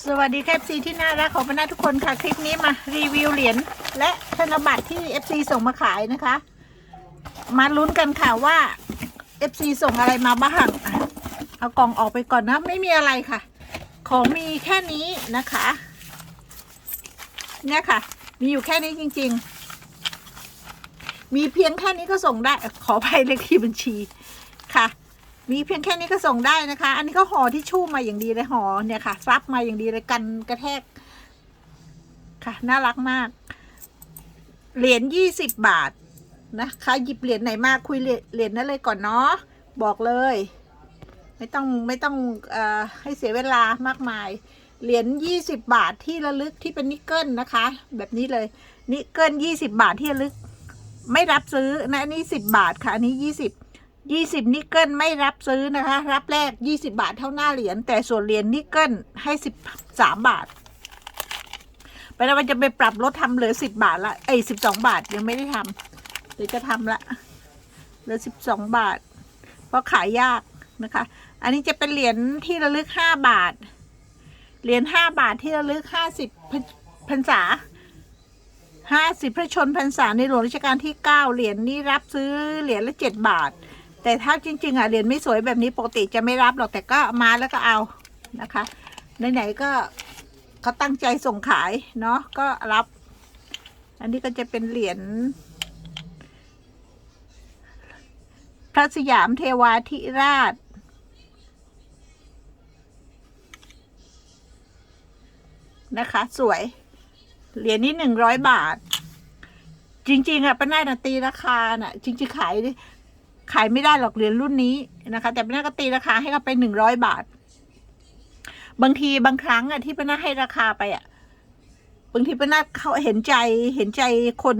สวัสดีค่ะ FC ที่น่ารักของบรรดาทุกคนค่ะ คลิปนี้มารีวิวเหรียญและธนบัตรที่ FC ส่งมาขายนะคะ มาลุ้นกันค่ะว่า FC ส่งอะไรมาบ้างเอากล่องออกไปก่อนนะ ไม่มีอะไรค่ะ ของมีแค่นี้นะคะ เนี่ยค่ะ มีอยู่แค่นี้จริง ๆ มีเพียงแค่นี้ก็ส่งได้ขอไปเลขที่บัญชีค่ะ มีเพียงแค่นี้ก็ส่งได้นะคะ อันนี้ก็ห่อที่ชู่มาอย่างดีเลยห่อเนี่ยค่ะ ซับมาอย่างดีเลยกันกระแทก ค่ะ น่ารักมาก เหรียญยี่สิบบาทนะคะ หยิบเหรียญไหนมาคุยเหรียญนั้นเลยก่อนเนาะ บอกเลย ไม่ต้องไม่ต้องเอ่อให้เสียเวลามากมาย เหรียญยี่สิบบาทที่ระลึกที่เป็นนิกเกิลนะคะ แบบนี้เลย นิกเกิลยี่สิบาทที่ระลึก ไม่รับซื้อนะอันนี้สิบบาทค่ะ อันนี้ยี่สิบ ยี่สิบนิกเกิลไม่รับซื้อนะคะ รับแรกยี่สิบาทเท่าหน้าเหรียญแต่ส่วนเหรียญนิกเกิลให้สิบสามบาท ไปแล้วมันจะไปปรับลดทำเหลือสิบบาทละไอ้สิบสองบาทยังไม่ได้ทำเดี๋ยวจะทำละเหลือสิบสองบาท เพราะขายยากนะคะ อันนี้จะเป็นเหรียญที่ระลึกห้าบาท เหรียญห้าบาทที่ระลึกห้าสิบพรรษาห้าสิบพระชนพรรษาในหลวงรัชกาลที่เก้าเหรียญนี้รับซื้อเหรียญละเจ็ดบาท แต่ถ้าจริง ๆอะเหรียญไม่สวยแบบนี้ปกติจะไม่รับหรอกแต่ก็มาแล้วก็เอานะคะไหนๆก็เขาตั้งใจส่งขายเนาะก็รับ อันนี้ก็จะเป็นเหรียญพระสยามเทวาธิราช นะคะ สวย เหรียญนี้หนึ่งร้อยบาท จริง ๆอะป้าน่าตีราคาน่ะ จริงๆขาย ขายไม่ได้หรอกเหรียญรุ่นนี้นะคะ แต่ป้าน่าก็ตีราคาให้เขาไปหนึ่งร้อยบาท บางทีบางครั้งอะที่ป้าน่าให้ราคาไปอะบางทีป้าน่าเขาเห็นใจเห็นใจคน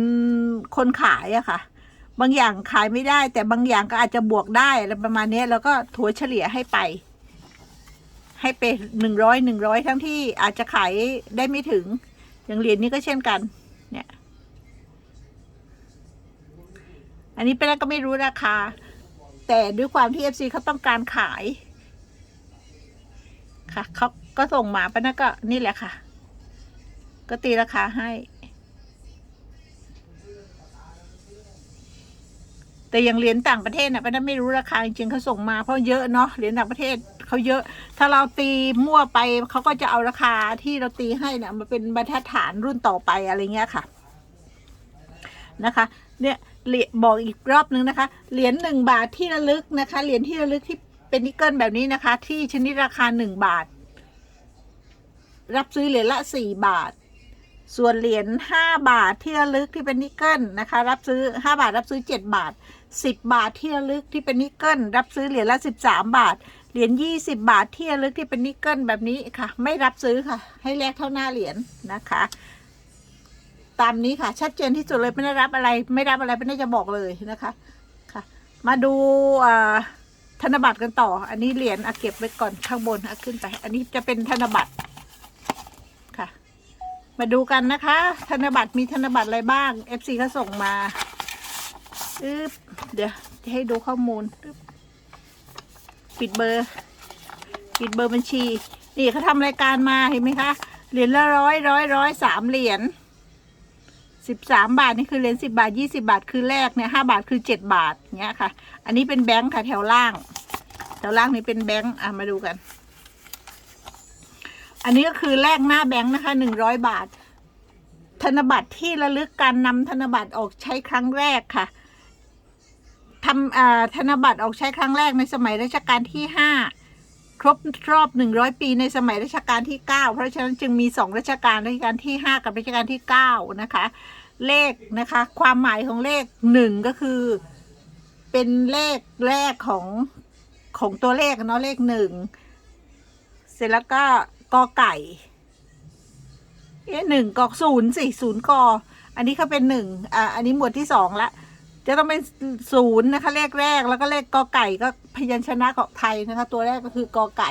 คนขายอะค่ะ บางอย่างขายไม่ได้ แต่บางอย่างก็อาจจะบวกได้อะไรประมาณเนี้ยแล้วก็ถัวเฉลี่ยให้ไป ให้ไปหนึ่งร้อยหนึ่งร้อยทั้งที่อาจจะขายได้ไม่ถึง อย่างเหรียญนี้ก็เช่นกัน เนี่ย อันนี้เป็นก็ไม่รู้ราคา แต่ด้วยความที่ FC เขาต้องการขาย ค่ะเขาก็ส่งมาป้านะก็นี่แหละค่ะ ก็ตีราคาให้ แต่อย่างเหรียญต่างประเทศนะป้านะไม่รู้ราคาจริงเขาส่งมาเพราะเยอะเนาะเหรียญต่างประเทศเขาเยอะ ถ้าเราตีมั่วไปเขาก็จะเอาราคาที่เราตีให้เนี่ยมาเป็นบรรทัดฐานรุ่นต่อไปอะไรเงี้ยค่ะ นะคะ เนี่ย เหรียญบอกอีกรอบนึงนะคะ เหรียญหนึ่งบาทที่ระลึกนะคะ เหรียญที่ระลึกที่เป็นนิกเกิลแบบนี้นะคะ ที่ชนิดราคาหนึ่งบาท รับซื้อเหรียญละสี่บาท ส่วนเหรียญห้าบาทที่ระลึกที่เป็นนิกเกิลนะคะ รับซื้อห้าบาทรับซื้อเจ็ดบาทสิบบาทที่ระลึกที่เป็นนิกเกิลรับซื้อเหรียญละสิบสามบาท เหรียญยี่สิบาทที่ระลึกที่เป็นนิกเกิลแบบนี้ค่ะ ไม่รับซื้อค่ะ ให้แลกเท่าหน้าเหรียญนะคะ ตามนี้ค่ะ ชัดเจนที่สุดเลยไม่ได้รับอะไร ไม่รับอะไรไม่ได้จะบอกเลยนะคะค่ะ มาดูธนบัตรกันต่อ อันนี้เหรียญเอะเก็บไว้ก่อนข้างบนเอะขึ้นไป อันนี้จะเป็นธนบัตรค่ะ มาดูกันนะคะ ธนบัตรมีธนบัตรอะไรบ้าง FC เขาส่งมาอึ๊บเดี๋ยวจะให้ดูข้อมูลปิดเบอร์ ปิดเบอร์บัญชี นี่เขาทำรายการมาเห็นไหมคะเหรียญละร้อยร้อยร้อยสามเหรียญ สิบสามบาทนี่คือเหรียญสิบาทยี่สิบาทคือแรกเนี่ยห้าบาทคือเจ็ดบาทเนี้ยค่ะ อันนี้เป็นแบงค์ค่ะแถวล่าง แถวล่างนี่เป็นแบงค์อะมาดูกัน อันนี้ก็คือแลกหน้าแบงค์นะคะหนึ่งร้อยบาท ธนบัตรที่ระลึกการนำธนบัตรออกใช้ครั้งแรกค่ะทำธนบัตรออกใช้ครั้งแรกในสมัยรัชกาลที่ห้า ครบรอบหนึ่งร้อยปีในสมัยรัชกาลที่เก้าเพราะฉะนั้นจึงมีสองรัชกาลรัชกาลที่ห้ากับรัชกาลที่เก้านะคะ เลขนะคะ ความหมายของเลขหนึ่งก็คือ เป็นเลขแรกของของตัวเลขเนาะเลขหนึ่งเสร็จแล้วก็กอไก่เอ๊ะหนึ่งกอศูนย์สี่ศูนย์กออันนี้เขาเป็นหนึ่งอ่าอันนี้หมวดที่สองละ จะต้องเป็นศูนย์นะคะเลขแรกแล้วก็เลขกอไก่ก็พยัญชนะของไทยนะคะ ตัวแรกก็คือกอไก่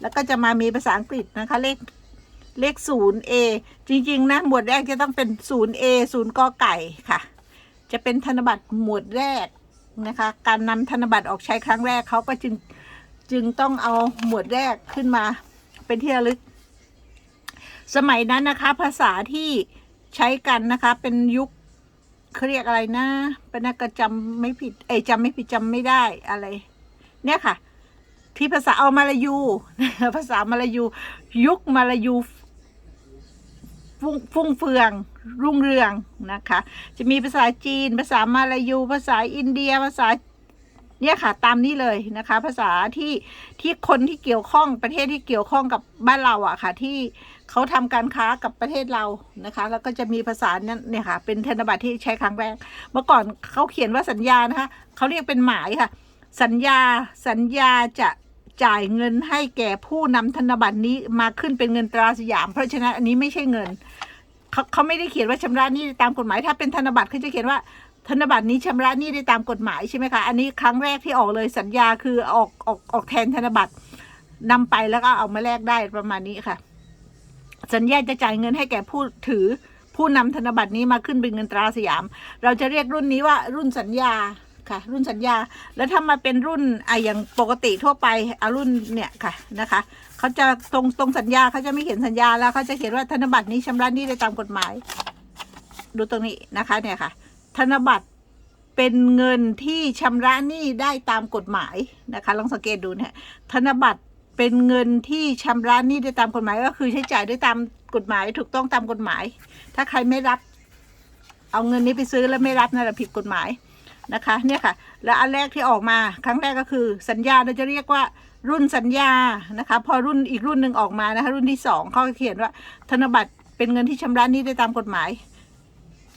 แล้วก็จะมามีภาษาอังกฤษนะคะเลขเลขศูนย์ A จริง ๆ นะ หมวดแรกจะต้องเป็นศูนย์ A ศูนย์กอไก่ค่ะ จะเป็นธนบัตรหมวดแรกนะคะ การนำธนบัตรออกใช้ครั้งแรกเขาก็จึงจึงต้องเอาหมวดแรกขึ้นมาเป็นที่ระลึก สมัยนั้นนะคะ ภาษาที่ใช้กันนะคะเป็นยุค เขาเรียกอะไรนะปนักจำไม่ผิด เอยจำไม่ผิดจำไม่ได้อะไร เนี่ยค่ะ ที่ภาษาเอามาลายู ภาษามาลายู ยุคมาลายูฟุ่งฟุ่งเฟือง รุ่งเรืองนะคะ จะมีภาษาจีน ภาษามาลายู ภาษาอินเดียภาษาเนี่ยค่ะตามนี้เลยนะคะ ภาษาที่ที่คนที่เกี่ยวข้องประเทศที่เกี่ยวข้องกับบ้านเราอะค่ะ ที่ เขาทำการค้ากับประเทศเรานะคะ แล้วก็จะมีภาษานั้นเนี่ยค่ะ เป็นธนบัตรที่ใช้ครั้งแรก เมื่อก่อนเขาเขียนว่าสัญญานะคะเขาเรียกเป็นหมายค่ะ สัญญาสัญญาจะจ่ายเงินให้แก่ผู้นำธนบัตรนี้มาขึ้นเป็นเงินตราสยาม เพราะฉะนั้นอันนี้ไม่ใช่เงินเขาเขาไม่ได้เขียนว่าชำระหนี้ตามกฎหมาย ถ้าเป็นธนบัตรเขาจะเขียนว่าธนบัตรนี้ชำระหนี้ได้ตามกฎหมายใช่ไหมคะอันนี้ครั้งแรกที่ออกเลยสัญญาคือออกออกออกแทนธนบัตรนำไปแล้วก็เอามาแลกได้ประมาณนี้ค่ะ สัญญาจะจ่ายเงินให้แก่ผู้ถือผู้นำธนบัตรนี้มาขึ้นเป็นเงินตราสยาม เราจะเรียกรุ่นนี้ว่ารุ่นสัญญาค่ะ รุ่นสัญญา แล้วถ้ามาเป็นรุ่นอะอย่างปกติทั่วไปอะรุ่นเนี่ยค่ะนะคะเขาจะตรงตรงสัญญาเขาจะไม่เขียนสัญญาแล้วเขาจะเขียนว่าธนบัตรนี้ชำระหนี้ได้ตามกฎหมาย ดูตรงนี้นะคะเนี่ยค่ะ ธนบัตรเป็นเงินที่ชำระหนี้ได้ตามกฎหมายนะคะลองสังเกตดูเนี่ยธนบัตร เป็นเงินที่ชำระหนี้ได้ตามกฎหมายก็คือใช้จ่ายได้ตามกฎหมายถูกต้องตามกฎหมาย ถ้าใครไม่รับ เอาเงินนี้ไปซื้อแล้วไม่รับนั่นแหละผิดกฎหมายนะคะ เนี่ยค่ะ แล้วอันแรกที่ออกมาครั้งแรกก็คือ สัญญาเราจะเรียกว่ารุ่นสัญญานะคะ พอรุ่นอีกรุ่นหนึ่งออกมานะคะ รุ่นที่สองเขาเขียนว่า ธนบัตรเป็นเงินที่ชำระหนี้ได้ตามกฎหมาย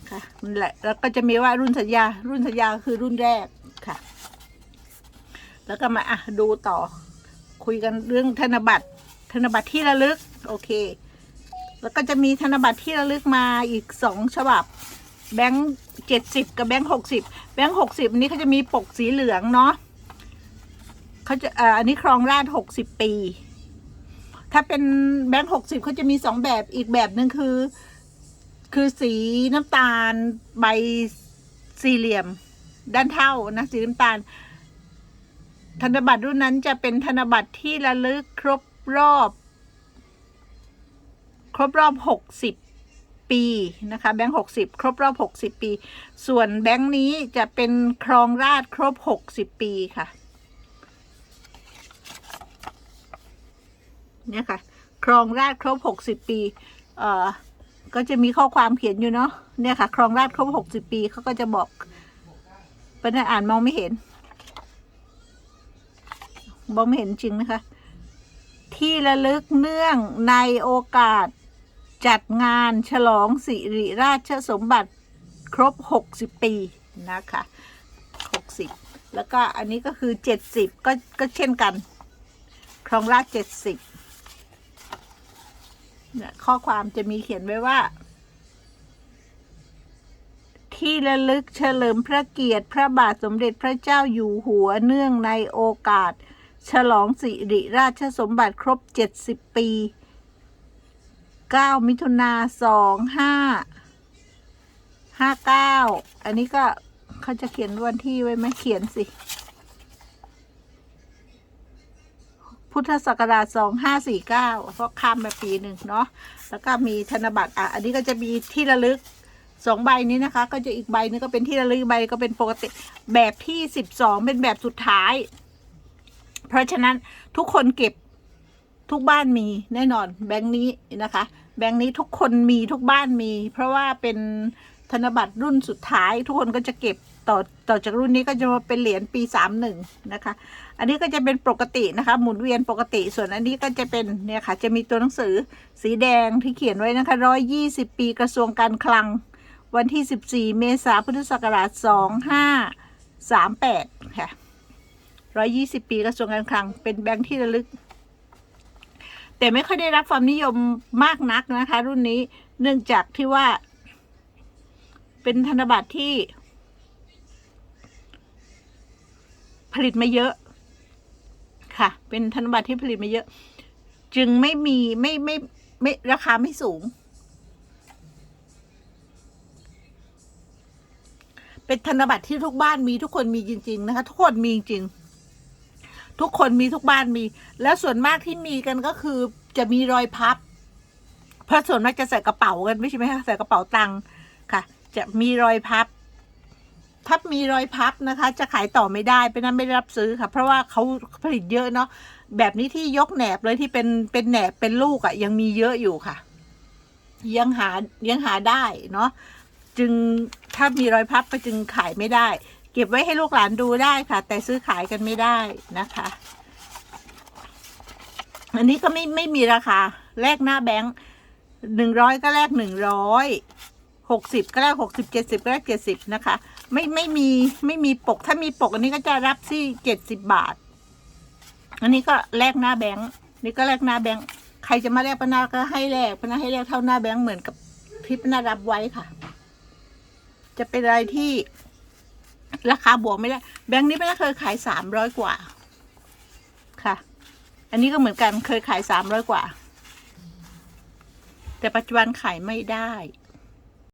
ค่ะนั่นแหละแล้วก็จะมีว่ารุ่นสัญญา รุ่นสัญญาคือรุ่นแรกค่ะ แล้วก็มาอะดูต่อ คุยกันเรื่องธนบัตร ธนบัตรที่ระลึก โอเค แล้วก็จะมีธนบัตรที่ระลึกมาอีกสองฉบับ แบงค์เจ็ดสิบกับแบงค์หกสิบแบงค์หกสิบนี้เขาจะมีปกสีเหลืองเนาะเขาจะอ่ออันนี้ครองราชหกสิบปี ถ้าเป็นแบงค์หกสิบเขาจะมีสองแบบอีกแบบหนึ่งคือ คือสีน้ำตาลใบสี่เหลี่ยม ด้านเท่านะสีน้ำตาล ธนบัตรรุ่นนั้นจะเป็นธนบัตรที่ระลึกครบรอบ ครบรอบหกสิบปีนะคะแบงค์หกสิบครบรอบหกสิบปี ส่วนแบงค์นี้จะเป็นครองราชครบหกสิบปีค่ะเนี่ยค่ะครองราชครบหกสิบปี เอ่อ ก็จะมีข้อความเขียนอยู่เนาะ เนี่ยค่ะ ครองราชครบหกสิบปี เขาก็จะบอกเป็นให้อ่านมองไม่เห็น มอมเห็นจริงนะคะ ที่ระลึกเนื่องในโอกาสจัดงานฉลองสิริราชสมบัติครบหกสิบปีนะคะหกสิบแล้วก็อันนี้ก็คือเจ็ดสิบก็ก็เช่นกันครองราชเจ็ดสิบเนี่ยข้อความจะมีเขียนไว้ว่า ที่ระลึกเฉลิมพระเกียรติ พระบาทสมเด็จพระเจ้าอยู่หัวเนื่องในโอกาส ฉลองสิริราชสมบัติครบ 70 ปี 9 มิถุนา25 59 อันนี้ก็เขาจะเขียนวันที่ไว้ไหมเขียนสิ พุทธศักราช 2549 เพราะข้ามมาปีหนึ่งเนาะ แล้วก็มีธนบัตรอะ อันนี้ก็จะมีที่ระลึกสองใบนี้นะคะ ก็จะอีกใบนึงก็เป็นที่ระลึกอีกใบก็เป็นปกติแบบที่สิบสองเป็นแบบสุดท้าย เพราะฉะนั้นทุกคนเก็บทุกบ้านมีแน่นอน แบงค์นี้นะคะ แบงค์นี้ทุกคนมีทุกบ้านมี เพราะว่าเป็นธนบัตรรุ่นสุดท้าย ทุกคนก็จะเก็บต่อต่อจากรุ่นนี้ก็จะมาเป็นเหรียญปีสามหนึ่งนะคะ อันนี้ก็จะเป็นปกตินะคะ หมุนเวียนปกติ ส่วนอันนี้ก็จะเป็นเนี่ยค่ะ จะมีตัวหนังสือสีแดงที่เขียนไว้นะคะร้อยยี่สิบปีกระทรวงการคลัง วันที่สิบสี่เมษายนพุทธศักราชสองห้าสามแปดค่ะ ร้อยยี่สิบปีกระทรวงการคลัง เป็นแบงค์ที่ระลึก แต่ไม่ค่อยได้รับความนิยมมากนักนะคะ รุ่นนี้เนื่องจากที่ว่า เป็นธนบัตรที่ ผลิตมาเยอะ ค่ะ เป็นธนบัตรที่ผลิตมาเยอะ จึงไม่มีไม่ไม่ไม่ราคาไม่สูงเป็นธนบัตรที่ทุกบ้านมีทุกคนมีจริง ๆ นะคะ ทุกคนมีจริง ทุกคนมีทุกบ้านมี แล้วส่วนมากที่มีกันก็คือจะมีรอยพับ เพราะส่วนมากจะใส่กระเป๋ากันไม่ใช่ไหมคะใส่กระเป๋าตังค์ค่ะ จะมีรอยพับ ถ้ามีรอยพับนะคะ จะขายต่อไม่ได้เป็นนั้นไม่ได้รับซื้อค่ะ เพราะว่าเขาผลิตเยอะเนาะแบบนี้ที่ยกแหนบเลยที่เป็นเป็นแหนบเป็นลูกอะ่ะ ยังมีเยอะอยู่ค่ะ ยังหายังหาได้เนาะจึงถ้ามีรอยพับก็จึงขายไม่ได้ เก็บไว้ให้ลูกหลานดูได้ค่ะ แต่ซื้อขายกันไม่ได้นะคะ อันนี้ก็ไม่ไม่มีราคาแลกหน้าแบงค์หนึ่งร้อยก็แลกหนึ่งร้อยหกสิบก็แลกหกสิบเจ็ดสิบก็แลกเจ็ดสิบนะคะ ไม่ไม่มีไม่มีปกถ้ามีปกอันนี้ก็จะรับที่เจ็ดสิบบาท อันนี้ก็แลกหน้าแบงค์นี่ก็แลกหน้าแบงค์ใครจะมาแลกปนาก็ให้แลกปนาให้แลกเท่าหน้าแบงค์เหมือนกับที่ปนารับไว้ค่ะ จะเป็นอะไรที่ ราคาบวกไม่ได้ แบงค์นี้ไม่เคยขายสามร้อยกว่า ค่ะ อันนี้ก็เหมือนกันเคยขายสามร้อยกว่า แต่ปัจจุบันขายไม่ได้